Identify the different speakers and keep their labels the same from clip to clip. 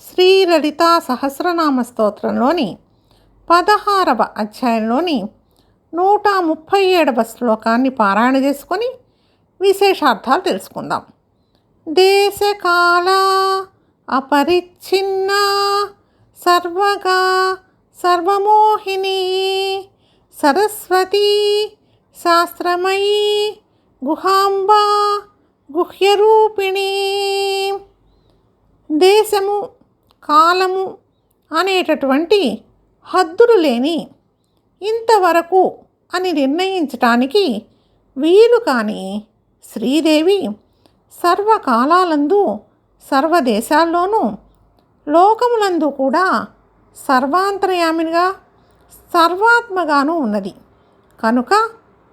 Speaker 1: శ్రీ లలితా సహస్రనామ స్తోత్రంలోని పదహారవ అధ్యాయంలోని నూట ముప్పై ఏడవ శ్లోకాన్ని పారాయణ చేసుకొని విశేషార్థాలు తెలుసుకుందాం. దేశకాల అపరిచ్ఛిన్న సర్వగా సర్వమోహిని సరస్వతి శాస్త్రమయీ గుహాంబా గుహ్యరూపిణి. దేశము కాలము అనేటటువంటి హద్దులు లేని ఇంతవరకు అని నిర్ణయించటానికి వీలు కాని శ్రీదేవి సర్వకాలాలందు సర్వదేశాల్లోనూ లోకములందు కూడా సర్వాంతర్యామినిగా సర్వాత్మగాను ఉన్నది. కనుక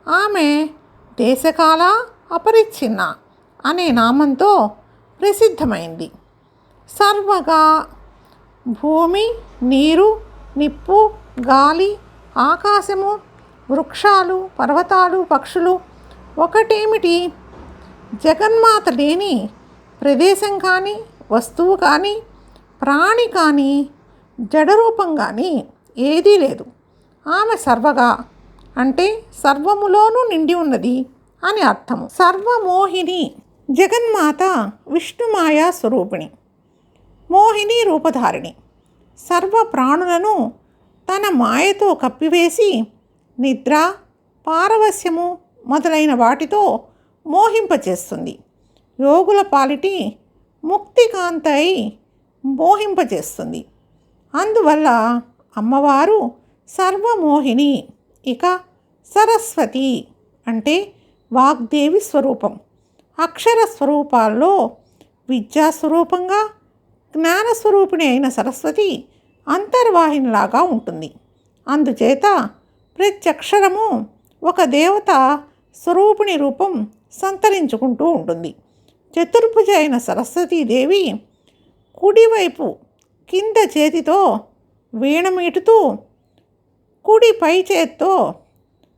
Speaker 1: ఆమె దేశకాల అపరిచ్ఛిన్న అనే నామంతో ప్రసిద్ధమైంది. సర్వగా భూమి నీరు నిప్పు గాలి ఆకాశము వృక్షాలు పర్వతాలు పక్షులు ఒకటేమిటి? జగన్మాత లేని ప్రదేశం కానీ వస్తువు కానీ ప్రాణి కానీ జడరూపం కానీ ఏదీ లేదు. ఆమె సర్వగా అంటే సర్వములోనూ నిండి ఉన్నది అని అర్థము. సర్వమోహిని జగన్మాత విష్ణుమాయా స్వరూపిణి. మోహిని రూపధారిణి. సర్వ ప్రాణులను తన మాయతో కప్పివేసి నిద్ర పారవస్యము మొదలైన వాటితో మోహింపచేస్తుంది యోగుల పాలిటి ముక్తికాంతై మోహింపచేస్తుంది అందువల్ల అమ్మవారు సర్వమోహిని ఇక సరస్వతి అంటే వాగ్దేవి స్వరూపం. అక్షర స్వరూపాల్లో విద్యా స్వరూపంగా జ్ఞానస్వరూపిణి అయిన సరస్వతి అంతర్వాహినిలాగా ఉంటుంది. అందుచేత ప్రత్యక్షరము ఒక దేవత స్వరూపిణి రూపం సంతరించుకుంటూ ఉంటుంది. చతుర్భుజ అయిన సరస్వతీదేవి కుడివైపు కింద చేతితో వీణమీటుతూ కుడి పై చేత్తో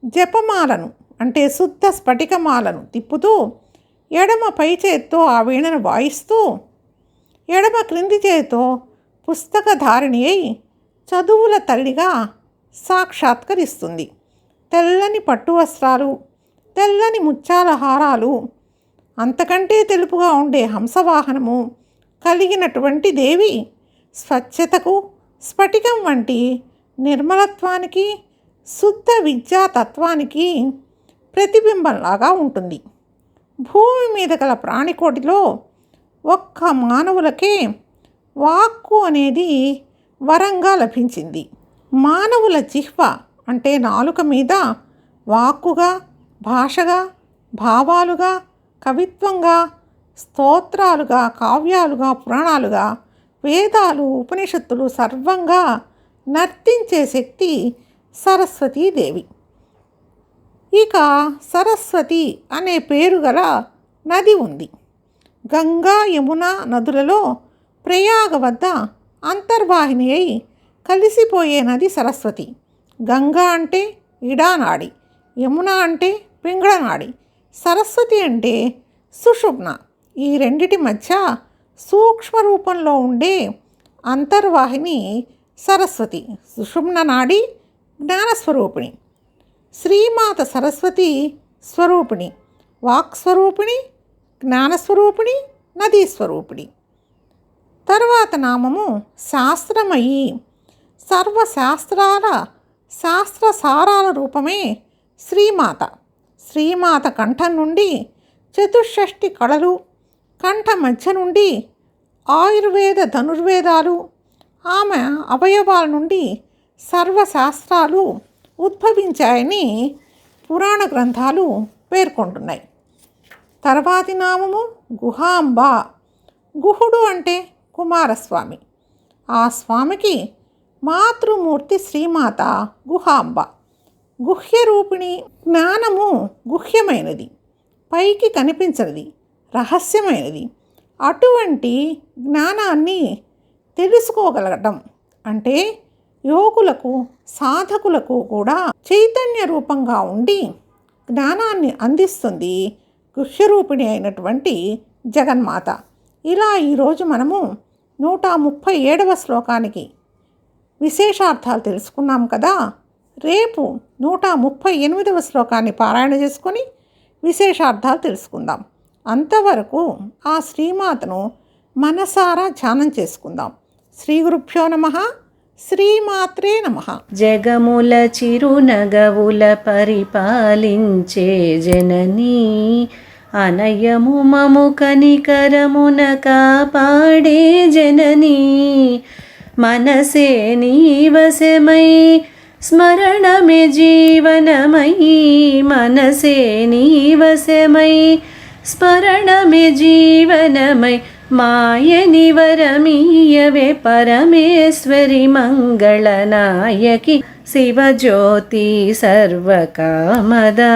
Speaker 1: జపమాలను అంటే శుద్ధ స్ఫటికమాలను తిప్పుతూ ఎడమ పై చేత్తో ఆ వీణను వాయిస్తూ ఎడమ క్రింది చేతితో పుస్తకధారిణి అయి చదువుల తల్లిగా సాక్షాత్కరిస్తుంది. తెల్లని పట్టు వస్త్రాలు తెల్లని ముత్యాల హారాలు అంతకంటే తెలుపుగా ఉండే హంసవాహనము కలిగినటువంటి దేవి స్వచ్ఛతకు స్ఫటికం వంటి నిర్మలత్వానికి శుద్ధ విద్యా తత్వానికి ప్రతిబింబంలాగా ఉంటుంది. భూమి మీద గల ప్రాణికోటిలో ఒక్క మానవులకే వాక్కు అనేది వరంగా లభించింది. మానవుల జిహ్వ అంటే నాలుక మీద వాక్కుగా భాషగా భావాలుగా కవిత్వంగా స్తోత్రాలుగా కావ్యాలుగా పురాణాలుగా వేదాలు ఉపనిషత్తులు సర్వంగా నర్తించే శక్తి సరస్వతీదేవి ఇక సరస్వతి అనే పేరు గల నది ఉంది. గంగా యమున నదులలో ప్రయాగ వద్ద అంతర్వాహిని అయి కలిసిపోయే నది సరస్వతి. గంగా అంటే ఇడానాడి యమున అంటే పింగళనాడి సరస్వతి అంటే సుషుమ్న. ఈ రెండిటి మధ్య సూక్ష్మ రూపంలో ఉండే అంతర్వాహిని సరస్వతి సుషుమ్న నాడి జ్ఞానస్వరూపిణి. శ్రీమాత సరస్వతి స్వరూపిణి వాక్స్వరూపిణి జ్ఞానస్వరూపిణి నదీస్వరూపిణి. తర్వాత నామము శాస్త్రమయి సర్వశాస్త్రాల శాస్త్రసారాల రూపమే శ్రీమాత. శ్రీమాత కంఠం నుండి చతుషష్ఠి కళలు కంఠ మధ్య నుండి ఆయుర్వేద ధనుర్వేదాలు ఆమె అవయవాల నుండి సర్వశాస్త్రాలు ఉద్భవించాయని పురాణ గ్రంథాలు పేర్కొంటున్నాయి. తర్వాతి నామము గుహాంబ. గుహుడు అంటే కుమారస్వామి. ఆ స్వామికి మాతృమూర్తి శ్రీమాత గుహాంబ. గుహ్య రూపిణి జ్ఞానము గుహ్యమైనది. పైకి కనిపించనిది రహస్యమైనది. అటువంటి జ్ఞానాన్ని తెలుసుకోగలగటం అంటే యోగులకు సాధకులకు కూడా చైతన్య రూపంగా ఉండి జ్ఞానాన్ని అందిస్తుంది గుహ్యరూపిణి అయినటువంటి జగన్మాత. ఇలా ఈరోజు మనము నూట ముప్పై ఏడవ శ్లోకానికి విశేషార్థాలు తెలుసుకున్నాం కదా. రేపు నూట ముప్పై ఎనిమిదవ శ్లోకాన్ని పారాయణ చేసుకొని విశేషార్థాలు తెలుసుకుందాం. అంతవరకు ఆ శ్రీమాతను మనసారా ధ్యానం చేసుకుందాం. శ్రీ గురుభ్యో నమ శ్రీమాత్రే నమ.
Speaker 2: జగముల చిరునగవుల పరిపాలించే జననీ అనయము మము కనికరమున కాపాడే జననీ. మనసే నీవశమై స్మరణమే జీవనమై. మనసే నీవశమై స్మరణమే జీవనమై. మాయని వరమీయవే పరమేశ్వరి మంగళనాయకి శివజ్యోతి సర్వకామదా.